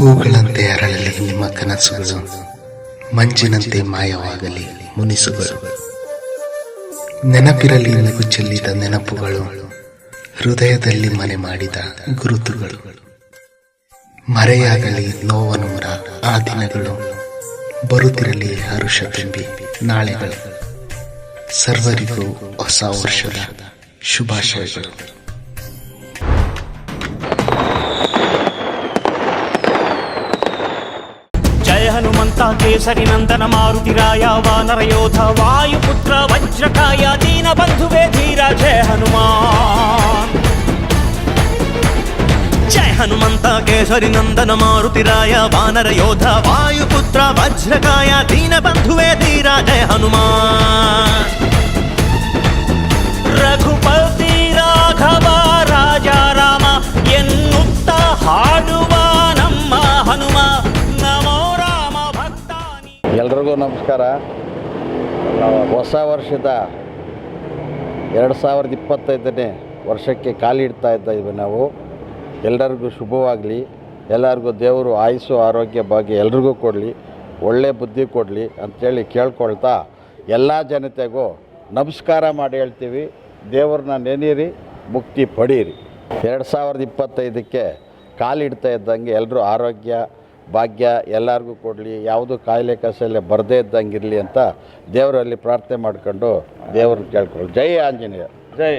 ಹೂಗಳಂತೆ ಅರಳಲಿ ನಿಮ್ಮ ಕನಸುಗಳು, ಮಂಜಿನಂತೆ ಮಾಯವಾಗಲಿ ಮುನಿಸುಗಳು. ನೆನಪಿರಲಿ ನಗು ಚೆಲ್ಲಿದ ನೆನಪುಗಳು, ಹೃದಯದಲ್ಲಿ ಮನೆ ಮಾಡಿದ ಗುರುತುಗಳು. ಮರೆಯಾಗಲಿ ನೋವನೂರ ಆ ದಿನಗಳು, ಬರುತ್ತಿರಲಿ ಹರುಷ ತುಂಬಿ ನಾಳೆಗಳು. ಸರ್ವರಿಗೂ ಹೊಸ ವರ್ಷದ ಶುಭಾಶಯಗಳು. హనుమంతా కేసరి నందన మారుతి రాయ వానరయోధ వాయుపుత్ర వజ్రకాయ దీన బంధువే ధీర జయ హనుమా జయ హనుమంత కేసరి నందన మారుతి రాయ వానరయోధ వాయుపుత్ర వజ్రకాయ దీన బంధువే ధీర జయ హనుమా రఘుపతి రాఘవ రాజారామ ఎన్నుత్త హాడు ಎಲ್ರಿಗೂ ನಮಸ್ಕಾರ. ಹೊಸ ವರ್ಷದ ಎರಡು ಸಾವಿರದ ಇಪ್ಪತ್ತೈದನೇ ವರ್ಷಕ್ಕೆ ಕಾಲಿಡ್ತಾ ಇದ್ದೀವಿ ನಾವು. ಎಲ್ಲರಿಗೂ ಶುಭವಾಗಲಿ. ಎಲ್ಲರಿಗೂ ದೇವರು ಆಯಸ್ಸು, ಆರೋಗ್ಯ ಭಾಗ್ಯ ಎಲ್ರಿಗೂ ಕೊಡಲಿ. ಒಳ್ಳೆ ಬುದ್ಧಿ ಕೊಡಲಿ ಅಂಥೇಳಿ ಕೇಳ್ಕೊಳ್ತಾ ಎಲ್ಲ ಜನತೆಗೂ ನಮಸ್ಕಾರ ಮಾಡಿ ಹೇಳ್ತೀವಿ. ದೇವ್ರನ್ನ ನೆನೀರಿ, ಮುಕ್ತಿ ಪಡೀರಿ. ಎರಡು ಸಾವಿರದ ಇಪ್ಪತ್ತೈದಕ್ಕೆ ಕಾಲಿಡ್ತಾ ಇದ್ದಂಗೆ ಎಲ್ಲರೂ ಆರೋಗ್ಯ ಭಾಗ್ಯ ಎಲ್ಲರಿಗೂ ಕೊಡಲಿ, ಯಾವುದು ಕಾಯಿಲೆ ಕಸಲೆ ಬರದೇ ಇದ್ದಂಗೆ ಇರಲಿ ಅಂತ ದೇವರಲ್ಲಿ ಪ್ರಾರ್ಥನೆ ಮಾಡ್ಕೊಂಡು ದೇವ್ರನ್ನ ಕೇಳ್ಕೊಳ್ಳಿ ಜೈ ಆಂಜನೇಯ. ಜೈ.